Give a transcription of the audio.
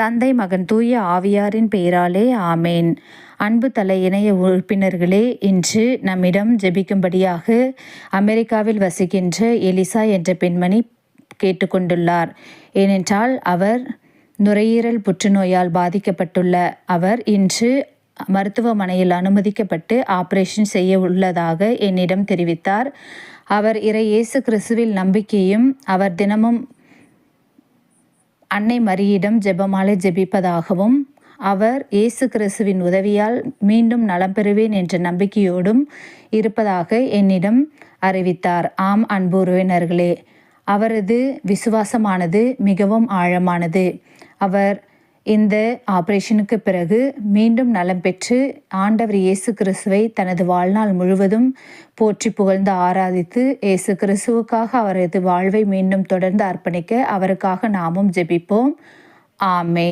தந்தை மகன் தூய ஆவியாரின் பெயராலே ஆமேன். அன்பு தலை இணைய உறுப்பினர்களே இன்று நம்மிடம் ஜெபிக்கும்படியாக அமெரிக்காவில் வசிக்கின்ற எலிசா என்ற பெண்மணி கேட்டுக்கொண்டுள்ளார். ஏனென்றால் அவர் நுரையீரல் புற்றுநோயால் பாதிக்கப்பட்டுள்ள. அவர் இன்று மருத்துவமனையில் அனுமதிக்கப்பட்டு ஆபரேஷன் செய்ய உள்ளதாக என்னிடம் தெரிவித்தார். அவர் இறை இயேசு கிறிஸ்துவில் நம்பிக்கையும் அவர் தினமும் அன்னை மரியிடம் ஜெபமாலை ஜெபிப்பதாகவும் அவர் இயேசு கிறிஸ்துவின் உதவியால் மீண்டும் நலம் பெறுவேன் என்ற நம்பிக்கையோடும் இருப்பதாக என்னிடம் அறிவித்தார். ஆம் அன்பு உறவினர்களே அவரது விசுவாசமானது மிகவும் ஆழமானது. அவர் இந்த ஆபரேஷனுக்கு பிறகு மீண்டும் நலம் பெற்று ஆண்டவர் இயேசு கிறிஸ்துவை தனது வாழ்நாள் முழுவதும் போற்றி புகழ்ந்து ஆராதித்து இயேசு கிறிஸ்துவுக்காக அவரது வாழ்வை மீண்டும் தொடர்ந்து அர்ப்பணிக்க அவருக்காக நாமும் ஜெபிப்போம். ஆமே